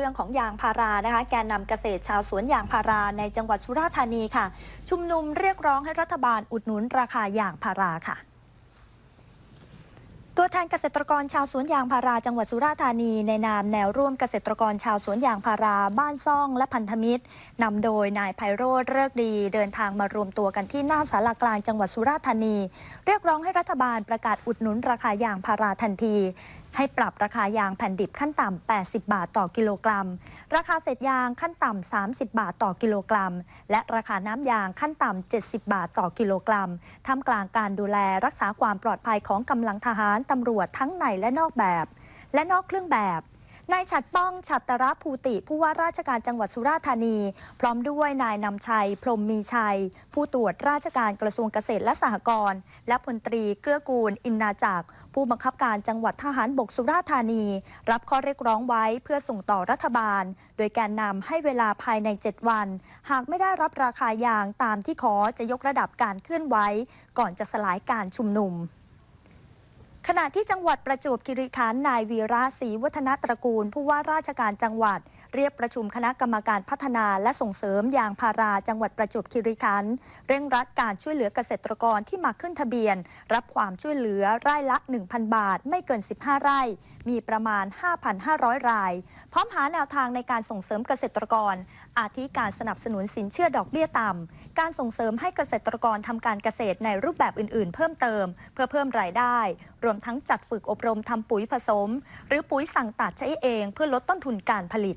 รื่องของยางพารานะคะแกนนำเกษตรชาวสวนยางพาราในจังหวัดสุราษฎร์ธานีค่ะ ชุมนุมเรียกร้องให้รัฐบาลอุดหนุนราคายางพาราค่ะตัวแทนเกษตรกรชาวสวนยางพาราจังหวัดสุราษฎร์ธานีในนามแนวร่วมเกษตรกรชาวสวนยางพาราบ้านซ่องและพันธมิตรนำโดยนายไพโรธเลิกดีเดินทางมารวมตัวกันที่หน้าสารากลางจังหวัดสุราษฎร์ธานี เรียกร้องให้รัฐบาลประกาศอุดหนุนราคายางพาราทันที ให้ปรับราคายางแผ่นดิบขั้นต่ำ 80 บาทต่อกิโลกรัม ราคาเศษยางขั้นต่ำ 30 บาทต่อกิโลกรัม และราคาน้ำยางขั้นต่ำ 70 บาทต่อกิโลกรัม ท่ามกลางการดูแลรักษาความปลอดภัยของกำลังทหารตำรวจทั้งในและนอกแบบ และนอกเครื่องแบบ นายฉัดป้องฉัตรรภูติ ผู้ว่าราชการจังหวัดสุราษฎร์ธานี พร้อมด้วยนายนำชัย พรมมีชัย ผู้ตรวจราชการกระทรวงเกษตรและสหกรณ์และพลตรีเกื้อกูล อินนาจักรผู้บังคับการจังหวัดทหารบกสุราษฎร์ธานี รับข้อเรียกร้องไว้เพื่อส่งต่อรัฐบาล โดยแกนนำให้เวลาภายใน 7 วัน หากไม่ได้รับราคายางตามที่ขอจะยกระดับการเคลื่อนไหวก่อนจะสลายการชุมนุม ณะที่จังหวัดประจวบคีรีขันธ์นายวีระศรีวัฒนตระกูล ผู้ว่าราชการจังหวัด เรียกประชุมคณะกรรมการพัฒนาและส่งเสริมยางพาราจังหวัดประจวบคีรีขันธ์เร่งรัดการช่วยเหลือเกษตรกรที่มาขึ้นทะเบียน รับความช่วยเหลือไร่ละ 1,000 บาท ไม่เกิน 15 ไร่ มีประมาณ 5,500 ราย พร้อมหาแนวทางในการส่งเสริมเกษตรกร อาทิการสนับสนุนสินเชื่อดอกเบี้ยต่ำการส่งเสริมให้เกษตรกรทำการเกษตรในรูปแบบอื่น ๆ เพิ่มเติม เพื่อเพิ่มรายได้ รวมทั้งจัดฝึกอบรมทำปุ๋ยผสม หรือปุ๋ยสั่งตัดใช้เองเพื่อลดต้นทุนการผลิต